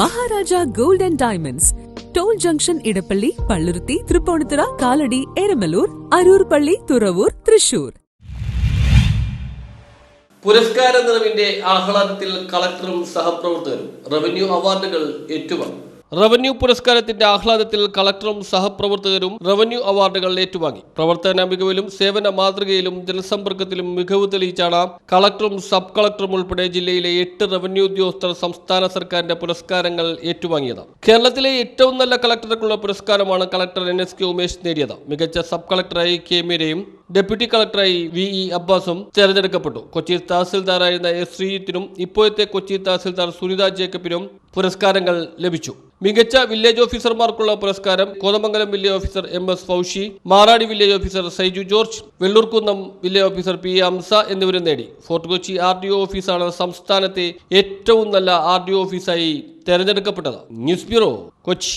Maharaja gold and diamonds. Toll junction Edappally Palluruthy Tripunithura Kalady Eramalloor Aroor പള്ളി തുറവൂർ തൃശൂർ. പുരസ്കാര നിറവിന്റെ ആഹ്ലാദത്തിൽ കളക്ടറും സഹപ്രവർത്തകരും revenue അവാർഡുകൾ ഏറ്റുവാങ്ങി. റവന്യൂ പുരസ്കാരത്തിന്റെ ആഹ്ലാദത്തിൽ കളക്ടറും സഹപ്രവർത്തകരും റവന്യൂ അവാർഡുകൾ ഏറ്റുവാങ്ങി. പ്രവർത്തന മികവിലും സേവന മാതൃകയിലും ജനസമ്പർക്കത്തിലും മികവ് തെളിയിച്ചാണ് കളക്ടറും സബ് കളക്ടറും ഉൾപ്പെടെ ജില്ലയിലെ എട്ട് റവന്യൂ ഉദ്യോഗസ്ഥർ സംസ്ഥാന സർക്കാരിന്റെ പുരസ്കാരങ്ങൾ ഏറ്റുവാങ്ങിയത്. കേരളത്തിലെ ഏറ്റവും നല്ല കളക്ടർക്കുള്ള പുരസ്കാരമാണ് collector N S K Umesh നേടിയത്. മികച്ച സബ് കളക്ടറായി കെ മീരയും ഡെപ്യൂട്ടി കളക്ടറായി വി ഇ അബ്ബാസും തെരഞ്ഞെടുക്കപ്പെട്ടു. കൊച്ചി തഹസിൽദാറായിരുന്ന എസ് ശ്രീജിത്തിനും ഇപ്പോഴത്തെ കൊച്ചി തഹസിൽദാർ സുനിത ജേക്കബിനും പുരസ്കാരങ്ങൾ ലഭിച്ചു. മികച്ച വില്ലേജ് ഓഫീസർമാർക്കുള്ള പുരസ്കാരം Kothamangalam village officer M S Faushi Maradi village officer Saiju George Vellurkunnam village officer P Amsa എന്നിവരും നേടി. Fort Kochi R D O ഓഫീസാണ് സംസ്ഥാനത്തെ ഏറ്റവും നല്ല ആർ ഡി ഒ ഓഫീസായി തെരഞ്ഞെടുക്കപ്പെട്ടത്. News bureau Kochi.